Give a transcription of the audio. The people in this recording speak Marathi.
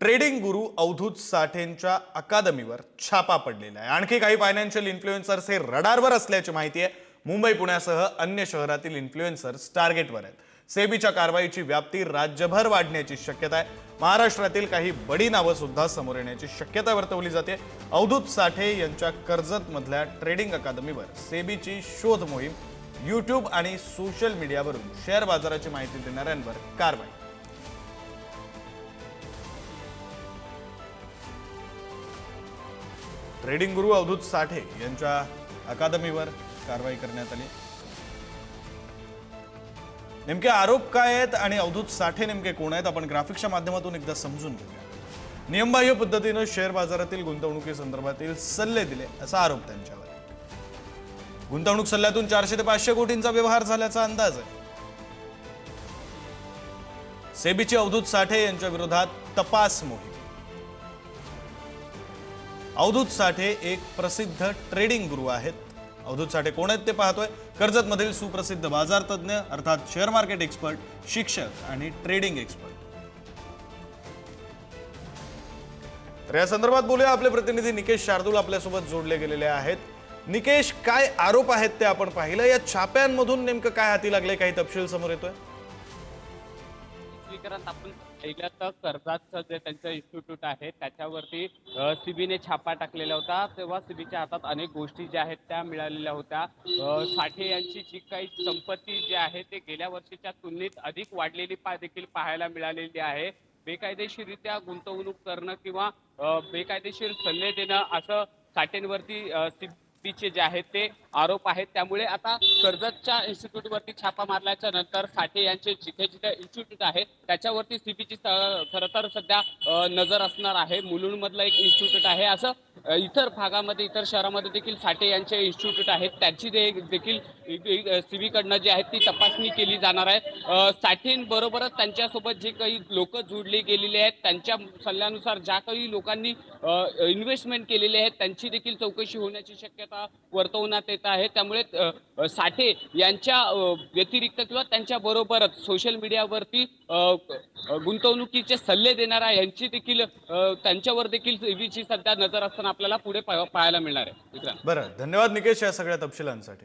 ट्रेडिंग गुरु अवधूत साठेंच्या अकादमीवर छापा पडलेला आहे. आणखी काही फायनान्शियल इन्फ्लुएन्सर्स हे रडारवर असल्याची माहिती आहे. मुंबई पुण्यासह अन्य शहरातील इन्फ्लुएन्सर्स टार्गेटवर आहेत. सेबीच्या कारवाईची व्याप्ती राज्यभर वाढण्याची शक्यता आहे. महाराष्ट्रातील काही बडी नावं सुद्धा समोर येण्याची शक्यता वर्तवली जाते. अवधूत साठे यांच्या कर्जत मधल्या ट्रेडिंग अकादमीवर सेबीची शोध मोहीम यूट्यूब आणि सोशल मीडियावरून शेअर बाजाराची माहिती देणाऱ्यांवर कारवाई. ट्रेडिंग गुरु अवधूत साठे यांच्या अकादमीवर कारवाई करण्यात आली. नेमके आरोप काय आहेत आणि अवधूत साठे नेमके कोण आहेत? आपण ग्राफिक्सच्या माध्यमातून एकदा समजून घेऊया. नियमबाह्य पद्धतीनं शेअर बाजारातील गुंतवणुकीसंदर्भातील सल्ले दिले असा आरोप त्यांच्यावर गुंतवणूक सल्ल्यातून चारशे ते पाचशे कोटींचा व्यवहार झाल्याचा अंदाज आहे. सेबीची अवधूत साठे यांच्या विरोधात तपास मोहीम. अवधूत साठे एक प्रसिद्ध ट्रेडिंग गुरु आहेत. अवधूत साठे कोण आहेत ते पाहतोय. कर्जतमधील सुप्रसिद्ध बाजार तज्ज्ञ अर्थात शेअर मार्केट एक्सपर्ट शिक्षक आणि ट्रेडिंग एक्सपर्ट तर या संदर्भात बोलूया आपले प्रतिनिधी निकेश शार्दूल आपल्यासोबत जोडले गेलेले आहेत. निकेश काय आरोप आहेत ते आपण पाहिलं? या छाप्यांमधून नेमकं काय हाती लागले? काही तपशील समोर येतोय. स्वीकारत आपण पहिलं तर कर्जाचं जे त्यांचं इन्स्टिट्यूट आहे त्याच्यावरती सीबीने छापा टाकलेला होता. तेव्हा सीबीच्या हातात अनेक गोष्टी ज्या आहेत त्या मिळालेल्या होत्या. साठे यांची जी काही संपत्ती जी आहे ते गेल्या वर्षीच्या तुलनेत अधिक वाढलेली पा देखील पाहायला मिळालेली आहे. बेकायदेशीरित्या गुंतवणूक करणं किंवा बेकायदेशीर सल्ले देणं असं साठेंवरती व्यक्तीचे जे आहेत ते आरोप आहेत. त्यामुळे आता कर्जतच्या इन्स्टिट्यूटवरती छापा मारल्याच्या नंतर साठे यांचे जिथे जिथे इन्स्टिट्यूट आहे त्याच्यावरती सीबीची खरं तर सध्या नजर असणार आहे. मुलुंडमधलं एक इन्स्टिट्यूट आहे. असं इतर भागामध्ये इतर शहरामध्ये देखील साठे यांचे इन्स्टिट्यूट आहेत. त्यांची दे- देखील सीबीकडनं जी आहेत ती तपासणी केली जाणार आहे. साठेंबरोबरच त्यांच्यासोबत जे काही लोक जोडली गेलेली आहेत त्यांच्या सल्ल्यानुसार ज्या काही लोकांनी इन्व्हेस्टमेंट केलेली आहेत त्यांची देखील चौकशी होण्याची शक्यता वर्तवण्यात येत आहे. त्यामुळे साठे यांच्या व्यतिरिक्त किंवा त्यांच्या बरोबरच सोशल मीडियावरती गुंतवणुकीचे सल्ले देणारा यांची देखील त्यांच्यावर देखील सीबीची सध्या नजर असताना आपल्याला पुढे पाहायला मिळणार आहे. बरं. धन्यवाद निकेश या सगळ्या तपशिलांसाठी.